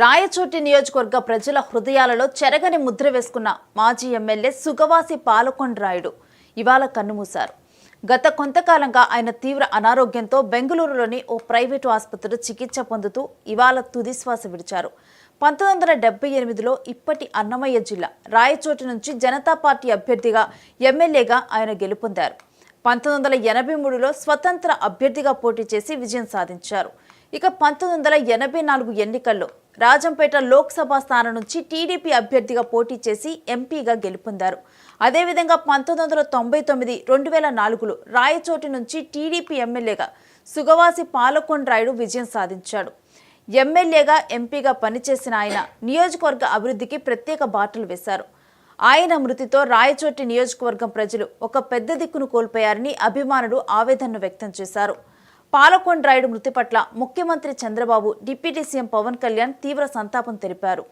రాయచోటి నియోజకవర్గ ప్రజల హృదయాలలో చెరగని ముద్ర వేసుకున్న మాజీ ఎమ్మెల్యే సుగవాసి పాలకొండరాయుడు ఇవాళ కన్నుమూశారు. గత కొంతకాలంగా ఆయన తీవ్ర అనారోగ్యంతో బెంగళూరులోని ఓ ప్రైవేటు ఆసుపత్రిలో చికిత్స పొందుతూ ఇవాళ తుదిశ్వాస విడిచారు. పంతొమ్మిది వందల డెబ్బై ఎనిమిదిలో ఇప్పటి అన్నమయ్య జిల్లా రాయచోటి నుంచి జనతా పార్టీ అభ్యర్థిగా ఎమ్మెల్యేగా ఆయన గెలుపొందారు. పంతొమ్మిది వందల ఎనభై మూడులో స్వతంత్ర అభ్యర్థిగా పోటీ చేసి విజయం సాధించారు. ఇక పంతొమ్మిది వందల ఎనభై నాలుగు ఎన్నికల్లో రాజంపేట లోక్సభ స్థానం నుంచి టీడీపీ అభ్యర్థిగా పోటీ చేసి ఎంపీగా గెలుపొందారు. అదేవిధంగా పంతొమ్మిది వందల తొంభై తొమ్మిది రెండు వేల నాలుగులో రాయచోటి నుంచి టీడీపీ ఎమ్మెల్యేగా సుగవాసి పాలకొండరాయుడు విజయం సాధించాడు. ఎమ్మెల్యేగా ఎంపీగా పనిచేసిన ఆయన నియోజకవర్గ అభివృద్ధికి ప్రత్యేక బాటలు వేశారు. ఆయన మృతితో రాయచోటి నియోజకవర్గం ప్రజలు ఒక పెద్ద దిక్కును కోల్పోయారని అభిమానులు ఆవేదనను వ్యక్తం చేశారు. పాలకొండరాయుడు మృతి పట్ల ముఖ్యమంత్రి చంద్రబాబు డిప్యూటీ సీఎం పవన్ కళ్యాణ్ తీవ్ర సంతాపం తెలిపారు.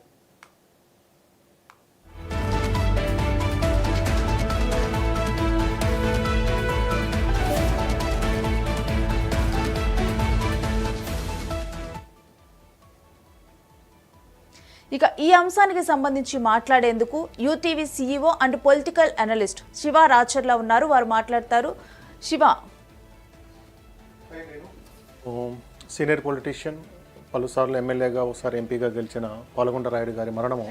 ఇక ఈ అంశానికి సంబంధించి మాట్లాడేందుకు UTV CEO and political analyst Siva Racharla ఉన్నారు. వారు మాట్లాడతారు. శివ సీనియర్ పొలిటీషియన్ పలుసార్లు ఎమ్మెల్యేగా ఒకసారి ఎంపీగా గెలిచిన పాలకొండ రాయుడు గారి మరణము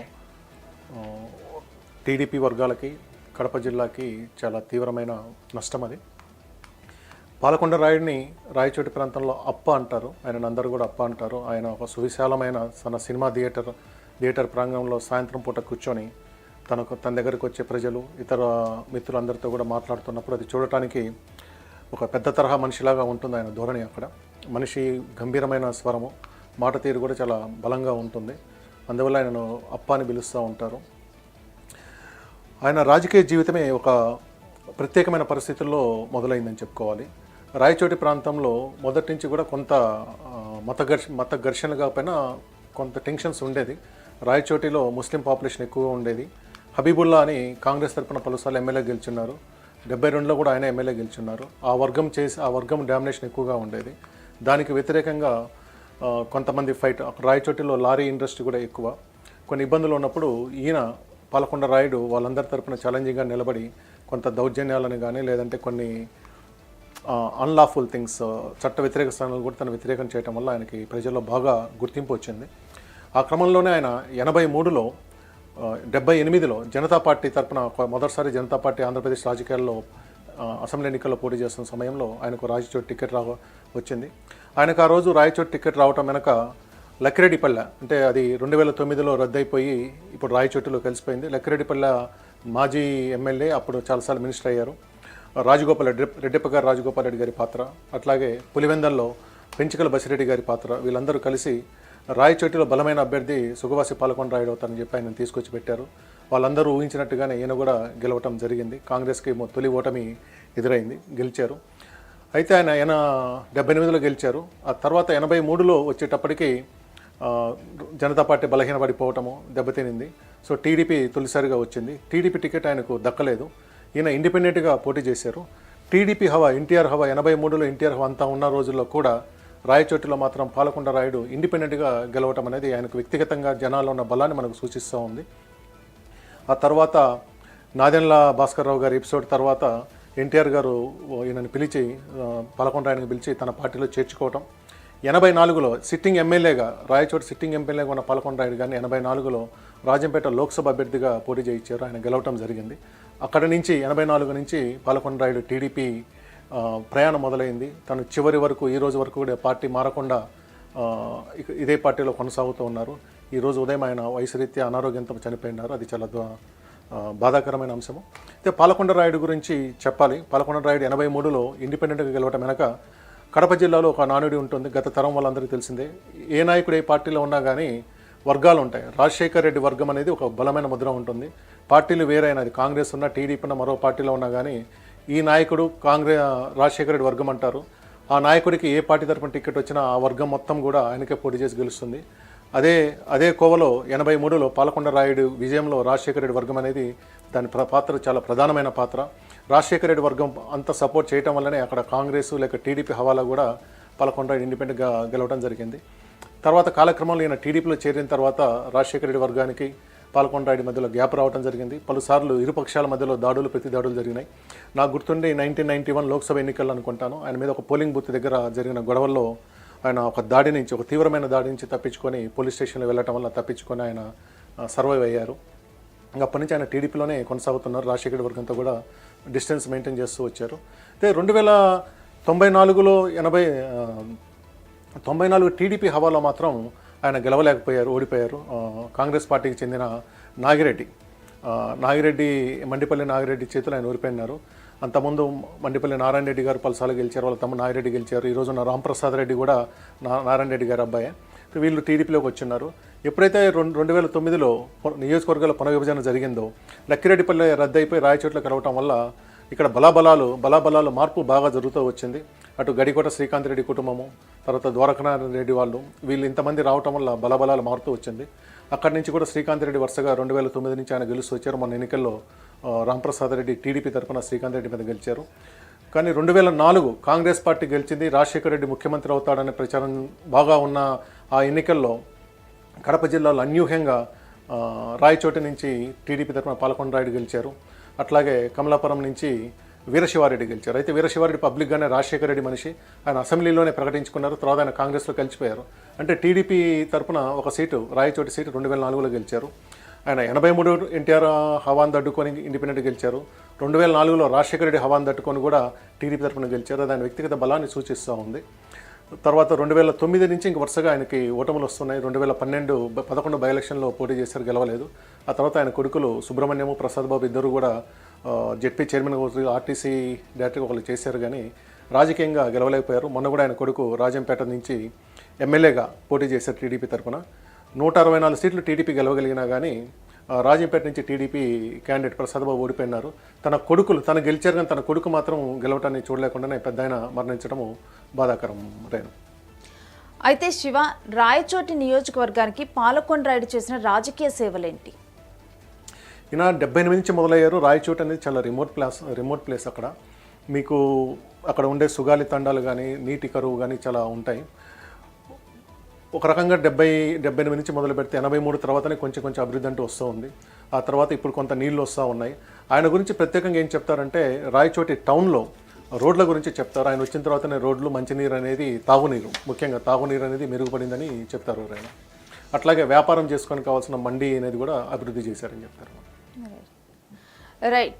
టీడీపీ వర్గాలకి కడప జిల్లాకి చాలా తీవ్రమైన నష్టం అది. పాలకొండ రాయుడిని రాయచోటి ప్రాంతంలో అప్ప అంటారు. ఆయన అందరూ కూడా అప్ప అంటారు. ఆయన ఒక సువిశాలమైన తన సినిమా థియేటర్ థియేటర్ ప్రాంగణంలో సాయంత్రం పూట కూర్చొని తనకు తన దగ్గరకు వచ్చే ప్రజలు ఇతర మిత్రులందరితో కూడా మాట్లాడుతున్నప్పుడు అది చూడటానికి ఒక పెద్ద తరహా మనిషిలాగా ఉంటుంది ఆయన ధోరణి అక్కడ. మనిషి గంభీరమైన స్వరము మాట తీరు కూడా చాలా బలంగా ఉంటుంది. అందువల్ల ఆయనను అప్ప అని పిలుస్తూ ఉంటారు. ఆయన రాజకీయ జీవితమే ఒక ప్రత్యేకమైన పరిస్థితుల్లో మొదలైందని చెప్పుకోవాలి. రాయచోటి ప్రాంతంలో మొదటి నుంచి కూడా కొంత మత ఘర్ష మత ఘర్షణగా పైన కొంత టెన్షన్స్ ఉండేది. రాయచోటిలో ముస్లిం పాపులేషన్ ఎక్కువగా ఉండేది. హబీబుల్లా అని కాంగ్రెస్ తరపున పలుసార్లు ఎమ్మెల్యే గెలుచున్నారు. డెబ్బై రెండులో కూడా ఆయన ఎమ్మెల్యే గెలిచున్నారు. ఆ వర్గం చేసి ఆ వర్గం డామినేషన్ ఎక్కువగా ఉండేది. దానికి వ్యతిరేకంగా కొంతమంది ఫైట్ రాయచోటిలో లారీ ఇండస్ట్రీ కూడా ఎక్కువ. కొన్ని ఇబ్బందులు ఉన్నప్పుడు ఈయన పాలకొండ రాయుడు వాళ్ళందరి తరపున ఛాలెంజింగ్గా నిలబడి కొంత దౌర్జన్యాలను కానీ లేదంటే కొన్ని అన్లాఫుల్ థింగ్స్ చట్ట వ్యతిరేక స్థానాలు కూడా తను వ్యతిరేకం చేయడం వల్ల ఆయనకి ప్రజల్లో బాగా గుర్తింపు వచ్చింది. ఆ క్రమంలోనే ఆయన ఎనభై మూడులో డెబ్బై ఎనిమిదిలో జనతా పార్టీ తరపున మొదటిసారి జనతా పార్టీ ఆంధ్రప్రదేశ్ రాజకీయాల్లో అసెంబ్లీ ఎన్నికల్లో పోటీ చేస్తున్న సమయంలో ఆయనకు రాయచోటి టికెట్ రా వచ్చింది. ఆయనకు ఆ రోజు రాయచోటి టికెట్ రావటం వెనక లక్కిరెడ్డిపల్లె అంటే అది రెండు వేల తొమ్మిదిలో రద్దయిపోయి ఇప్పుడు రాయచోటిలో కలిసిపోయింది. లక్కిరెడ్డిపల్లె మాజీ ఎమ్మెల్యే అప్పుడు చాలాసార్లు మినిస్టర్ అయ్యారు. రాజగోపాల్ రెడ్డి రెడ్డిప్ప గారు రాజగోపాల్ రెడ్డి గారి పాత్ర అట్లాగే పులివెందల్లో పెంచికల బసిరెడ్డి గారి పాత్ర వీళ్ళందరూ కలిసి రాయచోటిలో బలమైన అభ్యర్థి సుగవాసి పాలకొండ రాయుడు అవుతారని చెప్పి ఆయన తీసుకొచ్చి పెట్టారు. వాళ్ళందరూ ఊహించినట్టుగానే ఈయన కూడా గెలవటం జరిగింది. కాంగ్రెస్కి తొలి ఓటమి ఎదురైంది గెలిచారు. అయితే ఆయన ఆయన డెబ్బై ఎనిమిదిలో గెలిచారు. ఆ తర్వాత ఎనభై మూడులో వచ్చేటప్పటికి జనతా పార్టీ బలహీనపడిపోవటము దెబ్బతినింది. సో టీడీపీ తొలిసారిగా వచ్చింది. టీడీపీ టికెట్ ఆయనకు దక్కలేదు. ఈయన ఇండిపెండెంట్గా పోటీ చేశారు. టీడీపీ హవా ఎన్టీఆర్ హవా ఎనభై మూడులో ఎన్టీఆర్ హవా అంతా ఉన్న రోజుల్లో కూడా రాయచోటిలో మాత్రం పాలకొండ రాయుడు ఇండిపెండెంట్గా గెలవటం అనేది ఆయనకు వ్యక్తిగతంగా జనాల్లో ఉన్న బలాన్ని మనకు సూచిస్తూ ఉంది. ఆ తర్వాత నాదెండ్ల భాస్కర్ రావు గారి ఎపిసోడ్ తర్వాత ఎన్టీఆర్ గారు ఈయనని పిలిచి పాలకొండ రాయుడిని పిలిచి తన పార్టీలో చేర్చుకోవటం. ఎనభై నాలుగులో సిట్టింగ్ ఎమ్మెల్యేగా రాయచోటి సిట్టింగ్ ఎమ్మెల్యేగా ఉన్న పాలకొండ రాయుడు గారిని ఎనభై నాలుగులో రాజంపేట లోక్సభ అభ్యర్థిగా పోటీ చేయించారు. ఆయన గెలవటం జరిగింది. అక్కడ నుంచి ఎనభై నాలుగు నుంచి పాలకొండ రాయుడు టీడీపీ ప్రయాణం మొదలైంది. తను చివరి వరకు ఈ రోజు వరకు కూడా పార్టీ మారకుండా ఇదే పార్టీలో కొనసాగుతూ ఉన్నారు. ఈ రోజు ఉదయం ఆయన వయసు రీత్యా అనారోగ్యంతో చనిపోయినారు. అది చాలా బాధాకరమైన అంశము. అయితే పాలకొండ రాయుడు గురించి చెప్పాలి. పాలకొండ రాయుడు ఎనభై మూడులో ఇండిపెండెంట్గా గెలవటం వెనక కడప జిల్లాలో ఒక నానుడి ఉంటుంది. గత తరం వాళ్ళందరికీ తెలిసిందే. ఏ నాయకుడు ఏ పార్టీలో ఉన్నా కానీ వర్గాలు ఉంటాయి. రాజశేఖర్ రెడ్డి వర్గం అనేది ఒక బలమైన ముద్ర ఉంటుంది. పార్టీలు వేరైనది. కాంగ్రెస్ ఉన్న టీడీపీ ఉన్న మరో పార్టీలో ఉన్నా కానీ ఈ నాయకుడు కాంగ్రెస్ రాజశేఖర రెడ్డి వర్గం అంటారు. ఆ నాయకుడికి ఏ పార్టీ తరపున టికెట్ వచ్చినా ఆ వర్గం మొత్తం కూడా ఆయనకే పోటీ చేసి గెలుస్తుంది. అదే అదే కోవలో ఎనభై మూడులో పాలకొండ రాయుడు విజయంలో రాజశేఖర రెడ్డి వర్గం అనేది దాని పాత్ర చాలా ప్రధానమైన పాత్ర. రాజశేఖర రెడ్డి వర్గం అంత సపోర్ట్ చేయటం వల్లనే అక్కడ కాంగ్రెస్ లేక టీడీపీ హవాలా కూడా పాలకొండ రాయుడు ఇండిపెండెంట్గా గెలవడం జరిగింది. తర్వాత కాలక్రమంలో ఈయన టీడీపీలో చేరిన తర్వాత రాజశేఖర రెడ్డి వర్గానికి పాల్కొండరాయుడి మధ్యలో గ్యాప్ రావడం జరిగింది. పలుసార్లు ఇరుపక్షాల మధ్యలో దాడులు ప్రతి దాడులు జరిగినాయి. నాకు గుర్తుండి నైన్టీన్ నైన్టీ వన్ లోక్సభ ఎన్నికలు అనుకుంటాను. ఆయన మీద ఒక పోలింగ్ బూత్ దగ్గర జరిగిన గొడవల్లో ఆయన ఒక దాడి నుంచి ఒక తీవ్రమైన దాడి నుంచి తప్పించుకొని పోలీస్ స్టేషన్లో వెళ్ళటం వల్ల తప్పించుకొని ఆయన సర్వైవ్ అయ్యారు. ఇంకా అప్పటి నుంచి ఆయన టీడీపీలోనే కొనసాగుతున్నారు. రాజశేఖర వర్గంతో కూడా డిస్టెన్స్ మెయింటైన్ చేస్తూ వచ్చారు. అయితే రెండు వేల తొంభై నాలుగులో ఎనభై తొంభై నాలుగు టీడీపీ హవాలో మాత్రం ఆయన గెలవలేకపోయారు ఓడిపోయారు. కాంగ్రెస్ పార్టీకి చెందిన నాగిరెడ్డి. నాగిరెడ్డి మండిపల్లి నాగిరెడ్డి చేతులు ఆయన ఓడిపోయినారు. అంతకుముందు మండిపల్లి నారాయణ రెడ్డి గారు పలుసార్లు గెలిచారు వాళ్ళ తమ్ముడు నాగిరెడ్డి గెలిచారు. ఈ రోజున రాంప్రసాద్ రెడ్డి కూడా నా నారాయణ రెడ్డి గారు అబ్బాయి. వీళ్ళు టీడీపీలోకి వచ్చిన్నారు ఎప్పుడైతే రెండు రెండు వేల తొమ్మిదిలో నియోజకవర్గాల పునర్విభజన జరిగిందో లక్కిరెడ్డిపల్లి రద్దయిపోయి రాయచోట్ల కలవటం వల్ల ఇక్కడ బలాబలాలు బలాబలాలు మార్పు బాగా జరుగుతూ వచ్చింది. అటు గడికోట శ్రీకాంత్ రెడ్డి కుటుంబము తర్వాత ద్వారకనారాయణ రెడ్డి వాళ్ళు వీళ్ళు ఇంతమంది రావటం వల్ల బలబలాలు మారుతూ వచ్చింది. అక్కడి నుంచి కూడా శ్రీకాంత్ రెడ్డి వరుసగా రెండు వేల తొమ్మిది నుంచి ఆయన గెలుస్తూ వచ్చారు. మన ఎన్నికల్లో రాంప్రసాద్ రెడ్డి టీడీపీ తరఫున శ్రీకాంత్ రెడ్డి మీద గెలిచారు. కానీ రెండు వేల నాలుగు కాంగ్రెస్ పార్టీ గెలిచింది రాజశేఖర రెడ్డి ముఖ్యమంత్రి అవుతాడనే ప్రచారం బాగా ఉన్న ఆ ఎన్నికల్లో కడప జిల్లాలో అన్యూహ్యంగా రాయచోటి నుంచి టీడీపీ తరఫున పాలకొండరాయుడు గెలిచారు. అట్లాగే కమలాపురం నుంచి వీరశివారెడ్డి గెలిచారు. అయితే వీరశివారెడ్డి పబ్లిక్గానే రాజశేఖర రెడ్డి మనిషి. ఆయన అసెంబ్లీలోనే ప్రకటించుకున్నారు. తర్వాత ఆయన కాంగ్రెస్లో కలిసిపోయారు. అంటే టీడీపీ తరఫున ఒక సీటు రాయచోటి సీటు రెండు వేల నాలుగులో గెలిచారు. ఆయన ఎనభై మూడు ఎన్టీఆర్ హవాన్ దడ్డుకొని ఇండిపెండెంట్ గెలిచారు. రెండు వేల నాలుగులో రాజశేఖర రెడ్డి హవాన్ దట్టుకొని కూడా టీడీపీ తరఫున గెలిచారు. అది ఆయన వ్యక్తిగత బలాన్ని సూచిస్తూ ఉంది. తర్వాత రెండు వేల తొమ్మిది నుంచి ఇంక వరుసగా ఆయనకి ఓటములు వస్తున్నాయి. రెండు వేల పన్నెండు పదకొండు బై ఎలక్షన్లో పోటీ చేశారు గెలవలేదు. ఆ తర్వాత ఆయన కొడుకులు సుబ్రహ్మణ్యము ప్రసాద్ బాబు ఇద్దరు కూడా జెడ్పీ చైర్మన్ ఆర్టీసీ డైరెక్టర్గా వాళ్ళు చేశారు కానీ రాజకీయంగా గెలవలేకపోయారు. మొన్న కూడా ఆయన కొడుకు రాజంపేట నుంచి ఎమ్మెల్యేగా పోటీ చేశారు టీడీపీ తరఫున నూట అరవై నాలుగు సీట్లు టీడీపీ గెలవగలిగినా కానీ రాజంపేట నుంచి టీడీపీ క్యాండిడేట్ ప్రసాద్ బాబు ఓడిపోయినారు. తన కొడుకులు తను గెలిచారు కానీ తన కొడుకు మాత్రం గెలవటాన్ని చూడలేకుండానే పెద్ద ఆయన మరణించడము బాధాకరం రేణు. అయితే శివ రాయచోటి నియోజకవర్గానికి పాలకొండరాయుడు చేసిన రాజకీయ సేవలేంటి? ఈయన డెబ్బై ఎనిమిది నుంచి మొదలయ్యారు. రాయచోట్ అనేది చాలా రిమోట్ ప్లేస్ రిమోట్ ప్లేస్ అక్కడ. మీకు అక్కడ ఉండే సుగాలి తండాలు కానీ నీటి కరువు కానీ చాలా ఉంటాయి. ఒక రకంగా డెబ్బై డెబ్బై ఎనిమిది నుంచి మొదలు పెడితే ఎనభై మూడు తర్వాతనే కొంచెం కొంచెం అభివృద్ధి అంటూ వస్తూ ఉంది. ఆ తర్వాత ఇప్పుడు కొంత నీళ్ళు వస్తూ ఉన్నాయి. ఆయన గురించి ప్రత్యేకంగా ఏం చెప్తారంటే రాయచోటి టౌన్లో రోడ్ల గురించి చెప్తారు. ఆయన వచ్చిన తర్వాతనే రోడ్లు మంచినీరు అనేది తాగునీరు. ముఖ్యంగా తాగునీరు అనేది మెరుగుపడిందని చెప్తారు ఆయన అట్లాగే వ్యాపారం చేసుకొని కావాల్సిన మండి అనేది కూడా అభివృద్ధి చేశారని చెప్తారు. Right. Right.